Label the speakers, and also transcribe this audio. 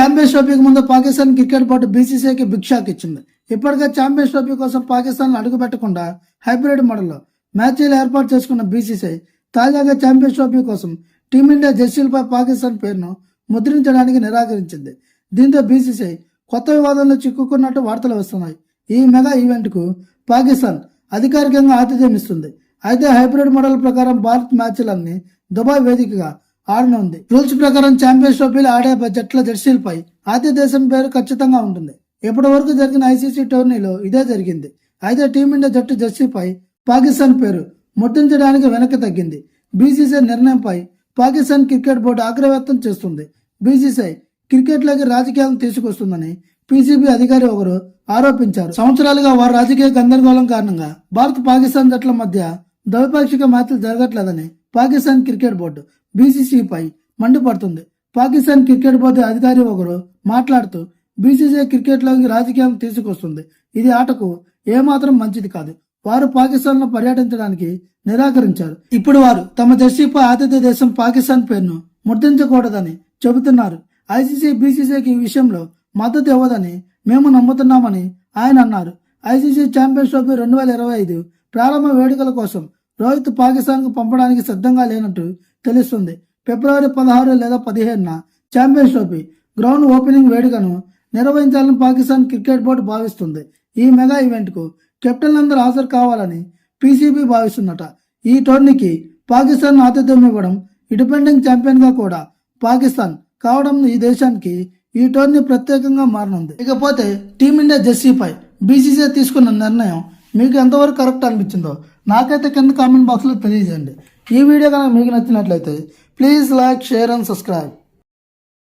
Speaker 1: Champions ట్రోఫీకి ముందు Pakistan cricket board బీసీసీఐకి బిగ్ షాక్ ఇచ్చింది. ఇప్పటికే ఛాంపియన్స్ ట్రోఫీ కోసం పాకిస్తాన్ అడుగుపెట్టకుండా హైబ్రిడ్ మోడల్లో మ్యాచ్లు ఏర్పాటు చేసుకున్న బీసీసీఐ తాజాగా ఛాంపియన్స్ ట్రోఫీ కోసం టీమిండియా జెర్సీలపై పాకిస్తాన్ పేరును ముద్రించడానికి నిరాకరించింది. దీంతో బీసీసీఐ కొత్త వివాదంలో చిక్కుకున్నట్టు వార్తలు వస్తున్నాయి. ఈ మెగా ఈవెంట్కు పాకిస్తాన్ అధికారికంగా ఆతిథ్యం ఇస్తుంది అయితే హైబ్రిడ్ మోడల్ ప్రకారం భారత్ మ్యాచ్లన్నీ దుబాయ్ వేదికగా ఆడనుంది రూల్స్ ప్రకారం ఛాంపియన్స్ ట్రోఫీలు ఆడే జట్ల జెర్సీలపై ఆతి దేశం పేరు ఖచ్చితంగా ఉంటుంది. ఇప్పటి వరకు జరిగిన ఐసీసీ టోర్నీలో ఇదే జరిగింది. అయితే టీమిండియా జట్టు జెర్సీపై పాకిస్తాన్ పేరు ముద్రించడానికి వెనక్కి తగ్గింది. బీసీసీ నిర్ణయంపై పాకిస్తాన్ క్రికెట్ బోర్డు ఆగ్రవ్యక్తం చేస్తుంది. బీసీసీఐ క్రికెట్లోకి రాజకీయాలను తీసుకొస్తుందని పీసీబీ అధికారి ఒకరు ఆరోపించారు. సంవత్సరాలుగా వారు రాజకీయ గందరగోళం కారణంగా భారత్ పాకిస్తాన్ జట్ల మధ్య ద్వైపాక్షిక మ్యాచ్లు జరగట్లేదని పాకిస్తాన్ క్రికెట్ బోర్డు బీసీసీపై మండిపడుతుంది. పాకిస్తాన్ క్రికెట్ బోర్డు అధికారి ఒకరు మాట్లాడుతూ బీసీసీ క్రికెట్లోకి రాజకీయం తీసుకొస్తుంది. ఇది ఆటకు ఏమాత్రం మంచిది కాదు. వారు పాకిస్తాన్లో పర్యటించడానికి నిరాకరించారు. ఇప్పుడు వారు తమ జెర్సీపై ఆతిథ్య దేశం పాకిస్తాన్ పేరును ముద్రించకూడదని చెబుతున్నారు. ఐసీసీ బీసీసీకి ఈ విషయంలో మద్దతు ఇవ్వదని మేము నమ్ముతున్నామని ఆయన అన్నారు. ఐసీసీ ఛాంపియన్స్ ట్రోఫీ రెండు వేల ఇరవై ఐదు ప్రారంభ వేడుకల కోసం రోహిత్ పాకిస్తాన్కు పంపడానికి సిద్ధంగా లేనట్టు తెలుస్తుంది. ఫిబ్రవరి పదహారు లేదా పదిహేనున ఛాంపియన్స్ ట్రోఫీ గ్రౌండ్ ఓపెనింగ్ వేడుకను నిర్వహించాలని పాకిస్తాన్ క్రికెట్ బోర్డు భావిస్తుంది. ఈ మెగా ఈవెంట్కు కెప్టెన్లందరూ హాజరు కావాలని పీసీబీ భావిస్తుందట. ఈ టోర్నీకి పాకిస్తాన్ ఆతిథ్యం ఇవ్వడం ఇండిపెండెంట్ ఛాంపియన్గా కూడా పాకిస్తాన్ కావడం ఈ దేశానికి ఈ టోర్నీ ప్రత్యేకంగా మారనుంది. ఇకపోతే టీమిండియా జెర్సీపై బీసీసీ తీసుకున్న నిర్ణయం మీకు ఎంతవరకు కరెక్ట్ అనిపించిందో నాకైతే కింద కామెంట్ బాక్స్లో తెలియజేయండి. ఈ వీడియో కనుక మీకు నచ్చినట్లయితే please like share and subscribe